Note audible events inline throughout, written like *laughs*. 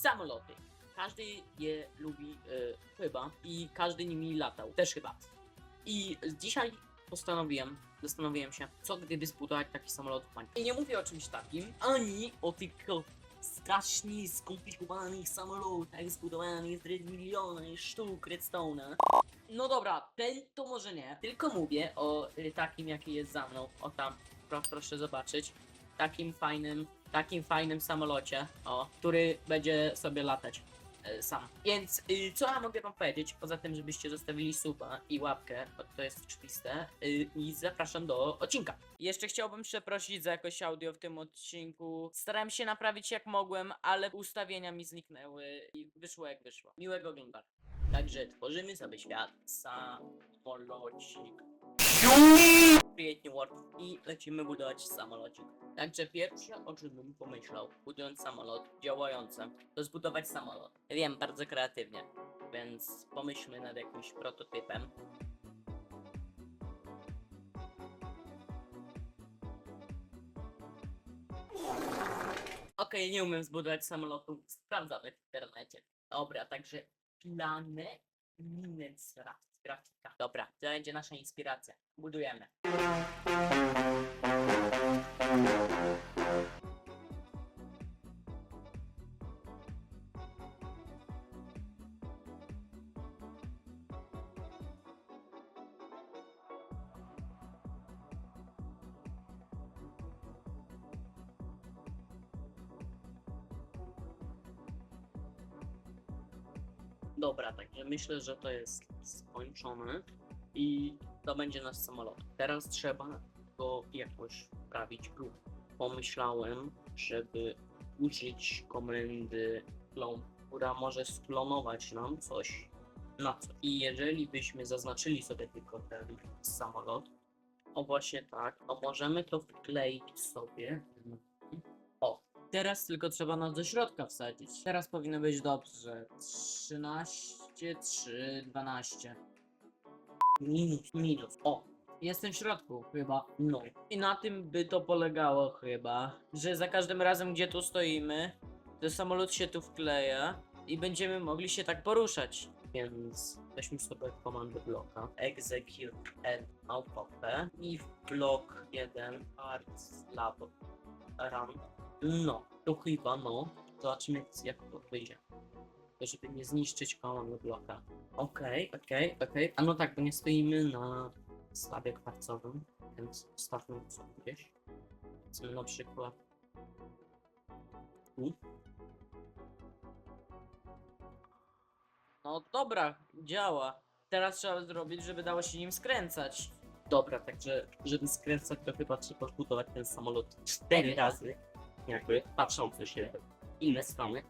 samoloty. Każdy je lubi e, chyba i każdy nimi latał, też chyba. I dzisiaj postanowiłem, zastanowiłem się, co gdyby zbudować taki samolot w. I nie mówię o czymś takim, ani o tych strasznie skomplikowanych samolotach zbudowanych z milionów sztuk redstone'a. No dobra, ten to może nie, tylko mówię o y, takim, jaki jest za mną. O tam, pro, proszę zobaczyć. Takim fajnym, takim fajnym samolocie, o, który będzie sobie latać e, sam. Więc y, co ja mogę wam powiedzieć, poza tym, żebyście zostawili suba i łapkę, bo to jest oczywiste, y, i zapraszam do odcinka. Jeszcze chciałbym przeprosić za jakość audio w tym odcinku. Starałem się naprawić jak mogłem, ale ustawienia mi zniknęły i wyszło jak wyszło. Miłego oglądania. Także tworzymy sobie świat samolocik. Create world i lecimy budować samolocik. Także pierwsze o czym bym pomyślał, budując samolot działający, to zbudować samolot. Wiem, bardzo kreatywnie, więc pomyślmy nad jakimś prototypem. Okej, nie umiem zbudować samolotu, sprawdzamy w internecie. Dobra, także Planet Minecraft grafika. Dobra, to będzie nasza inspiracja. Budujemy. Dobra, także myślę, że to jest skończone i to będzie nasz samolot. Teraz trzeba go jakoś wprawić w ruch. Pomyślałem, żeby użyć komendy clone, która może sklonować nam coś na coś. I jeżeli byśmy zaznaczyli sobie tylko ten samolot, o właśnie tak, to możemy to wkleić sobie. O, Teraz tylko trzeba nas do środka wsadzić. Teraz powinno być dobrze. 13, 3, 12. Minus, minus. O, jestem w środku chyba. No. I na tym by to polegało chyba, że za każdym razem gdzie tu stoimy, to samolot się tu wkleja i będziemy mogli się tak poruszać. Więc weźmy sobie komandę bloka execute n małpopę i w blok 1 arts lab run no, to chyba no. Zobaczymy jak to wyjdzie. Żeby nie zniszczyć kołamy bloka. Okej, okej, okej. A no tak, bo nie stoimy na slabie kwarcowym, więc stawmy co gdzieś. Chcemy na przykład tu. No dobra, działa. Teraz trzeba zrobić, żeby dało się nim skręcać. Dobra, także żeby skręcać to chyba trzeba zbudować ten samolot cztery razy jakby patrzący się w inne strony.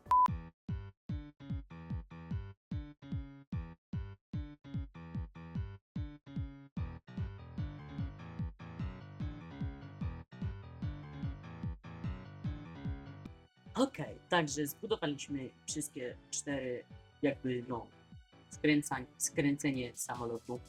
Okej, także zbudowaliśmy wszystkie cztery jakby no skręcenie samolotu.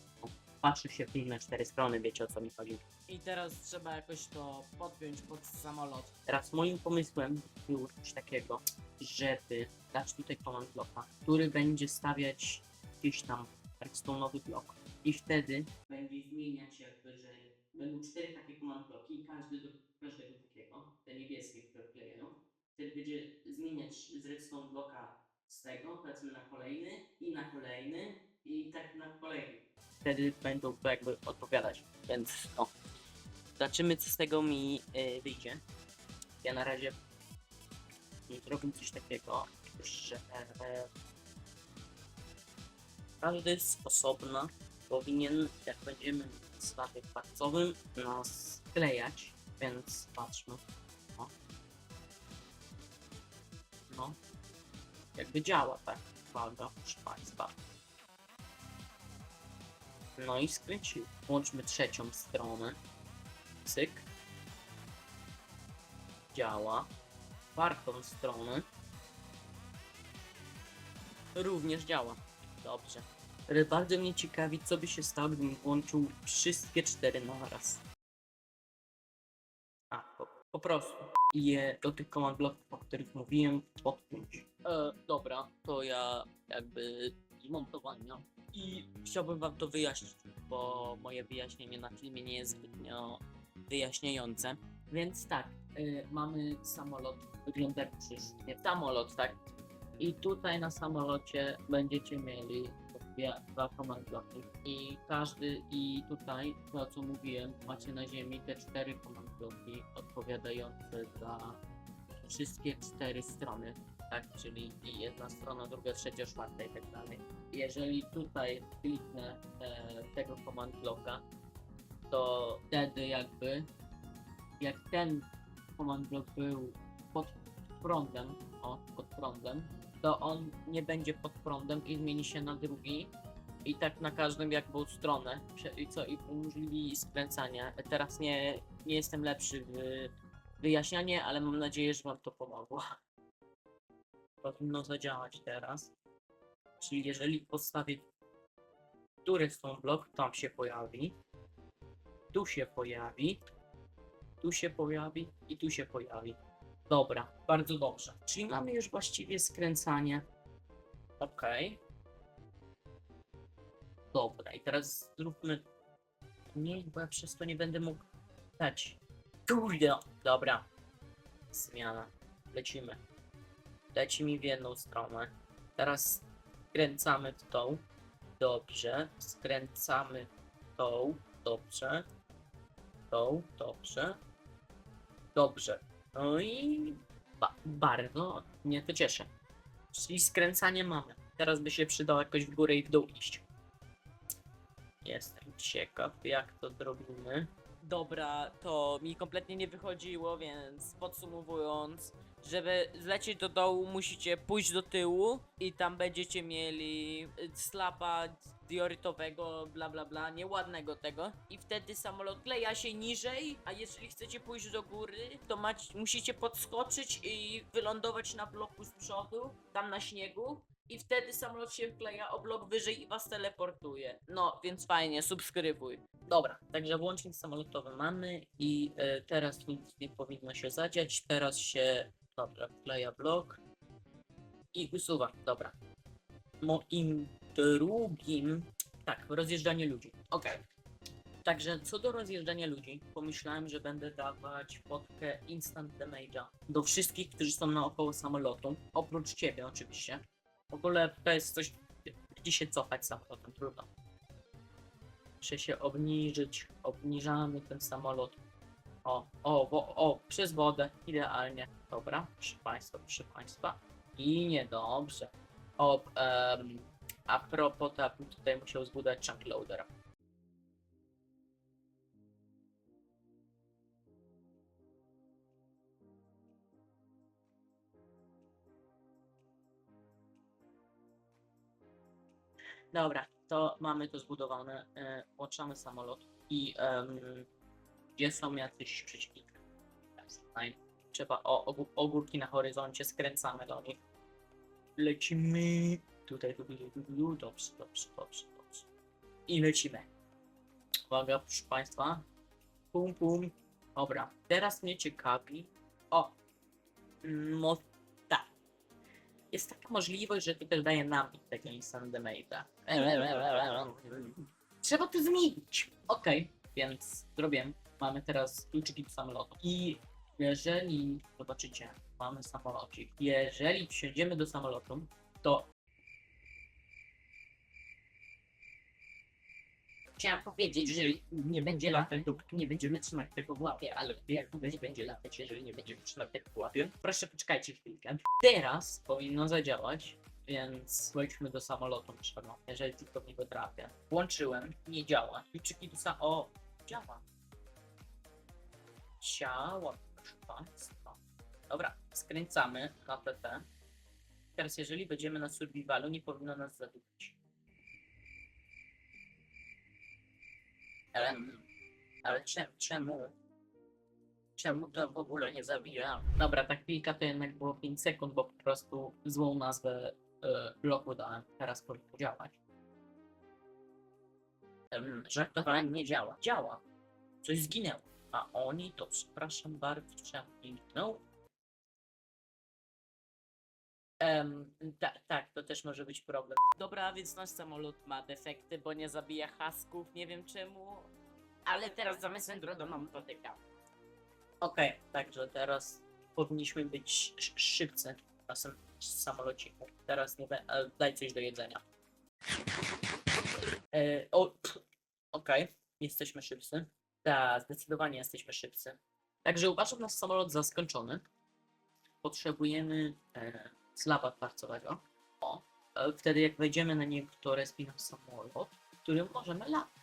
Patrzy się w inne cztery strony, wiecie o co mi chodzi. I teraz trzeba jakoś to podpiąć pod samolot. Teraz moim pomysłem było coś takiego, żeby dać tutaj command blocka, który będzie stawiać gdzieś tam redstone'owy blok. I wtedy będzie zmieniać jakby, że będą cztery takie command bloki i każdy do każdego takiego, te niebieskie, wtedy będzie zmieniać z redstone bloka z tego, powiedzmy na kolejny i na kolejny i tak na kolejny. Wtedy będą to jakby odpowiadać, więc no. Zobaczymy co z tego mi y, wyjdzie. Ja na razie zrobię coś takiego, że e, każdy z osobna powinien, jak będziemy w slawie kwarcowym, nas klejać, więc patrzmy. O. No. Jakby działa, tak? Uwaga, proszę Państwa. No i skręcił. Włączmy trzecią stronę. Cyk. Działa. Czwartą stronę. Również działa. Dobrze. Ale bardzo mnie ciekawi, co by się stało, gdybym włączył wszystkie cztery naraz. A, po, po prostu. Je do tych command bloków, o których mówiłem, podpiąć. E, dobra, to ja jakby zmontowania. I chciałbym wam to wyjaśnić, bo moje wyjaśnienie na filmie nie jest zbytnio wyjaśniające. Więc tak, y, mamy samolot, wygląda przyszły samolot, tak? I tutaj na samolocie będziecie mieli dwa bloki. I każdy, i tutaj, to co mówiłem, macie na ziemi te cztery command bloki odpowiadające za wszystkie cztery strony, tak? Czyli jedna strona, druga, trzecia, czwarta i tak dalej. Jeżeli tutaj kliknę e, tego command bloka, to wtedy jakby jak ten command block był pod prądem, o, pod prądem, to on nie będzie pod prądem i zmieni się na drugi i tak na każdym jakby stronę i co i umożliwi skręcanie. Teraz nie, nie jestem lepszy w wyjaśnianie, ale mam nadzieję, że wam to pomogło. *laughs* Powinno zadziałać teraz. Czyli jeżeli postawię który stone blok, tam się pojawi, tu się pojawi, tu się pojawi i tu się pojawi. Dobra, bardzo dobrze. Czyli mamy już właściwie skręcanie. Ok. Dobra, i teraz zróbmy. Nie, bo ja przez to nie będę mógł dać. Kurde, dobra. Zmiana. Lecimy. Leci mi w jedną stronę. Teraz skręcamy w tą. Dobrze. Skręcamy w tą. Dobrze. Tą. Dobrze. Dobrze. No i ba bardzo mnie to cieszy. Czyli skręcanie mamy. Teraz by się przydało jakoś w górę i w dół iść. Jestem ciekaw, jak to zrobimy. Dobra, to mi kompletnie nie wychodziło, więc podsumowując, żeby zlecieć do dołu, musicie pójść do tyłu i tam będziecie mieli slapa diorytowego, bla bla bla, nieładnego tego. I wtedy samolot kleja się niżej, a jeżeli chcecie pójść do góry, to macie, musicie podskoczyć i wylądować na bloku z przodu, tam na śniegu. I wtedy samolot się wkleja o blok wyżej i was teleportuje. No, więc fajnie, subskrybuj. Dobra, także włącznik samolotowy mamy i e, teraz nic nie powinno się zadziać. Teraz się, dobra, wkleja blok i usuwa. Dobra. Moim drugim, tak, rozjeżdżanie ludzi. Okej. Także co do rozjeżdżania ludzi, pomyślałem, że będę dawać fotkę instant damage'a do wszystkich, którzy są naokoło samolotu, oprócz ciebie oczywiście. W ogóle to jest coś, gdzie się cofać samolotem, trudno. Muszę się obniżyć, obniżamy ten samolot. O, o, o, przez wodę, idealnie. Dobra, proszę Państwa, proszę Państwa. I niedobrze. O, em, a propos, to bym tutaj musiał zbudować chunk. Dobra, to mamy to zbudowane. E, włączamy samolot i gdzie są jacyś przeciwnicy. Trzeba o ogó- ogórki na horyzoncie, skręcamy do nich. Lecimy. Tutaj, tu, tu, tu, tu, tu. Dobrze, dobrze, dobrze, dobrze. I lecimy. Uwaga, proszę Państwa. Pum, pum. Dobra, teraz mnie ciekawi. O! No tak. Jest taka możliwość, że tutaj daje nam tego instant damage'a. Trzeba to zmienić. Okej, więc zrobiłem. Mamy teraz kluczyki do samolotu. I jeżeli, zobaczycie, mamy samolocik. Jeżeli wsiądziemy do samolotu, to Chciałem powiedzieć, że nie będzie latać, dopóki nie będziemy trzymać tego w łapie, ale jak będzie, latać, jeżeli nie będziemy trzymać tego w łapie. proszę poczekajcie chwilkę. Teraz powinno zadziałać, więc wejdźmy do samolotu naszego, jeżeli tylko w niego trafię. Włączyłem, nie działa. Kluczyki do sam... O, działa. Działa, proszę Państwa. Dobra, skręcamy na. Teraz jeżeli będziemy na survivalu, nie powinno nas zadupić. Ale, ale czemu, czemu? Czemu to w ogóle nie zabija? Dobra, ta chwilka to jednak było 5 sekund, bo po prostu złą nazwę e, bloku dałem. Teraz powinno działać. Um, żartowanie nie działa. Działa. Coś zginęło. A oni to przepraszam bardzo, trzeba kliknął. Tak, to też może być problem. Dobra, więc nasz samolot ma defekty, bo nie zabija hasków, nie wiem czemu. Ale teraz zamiast Androida mam dotyka. Okej, także teraz powinniśmy być sz- szybcy na sam samolociku. Teraz nie be- daj coś do jedzenia. E, o, okej, jesteśmy szybcy. Tak, zdecydowanie jesteśmy szybcy. Także uważam nasz samolot za skończony. Potrzebujemy e, slaba kwarcowego. O, e, wtedy jak wejdziemy na niego, to respi nam samolot, którym możemy latać.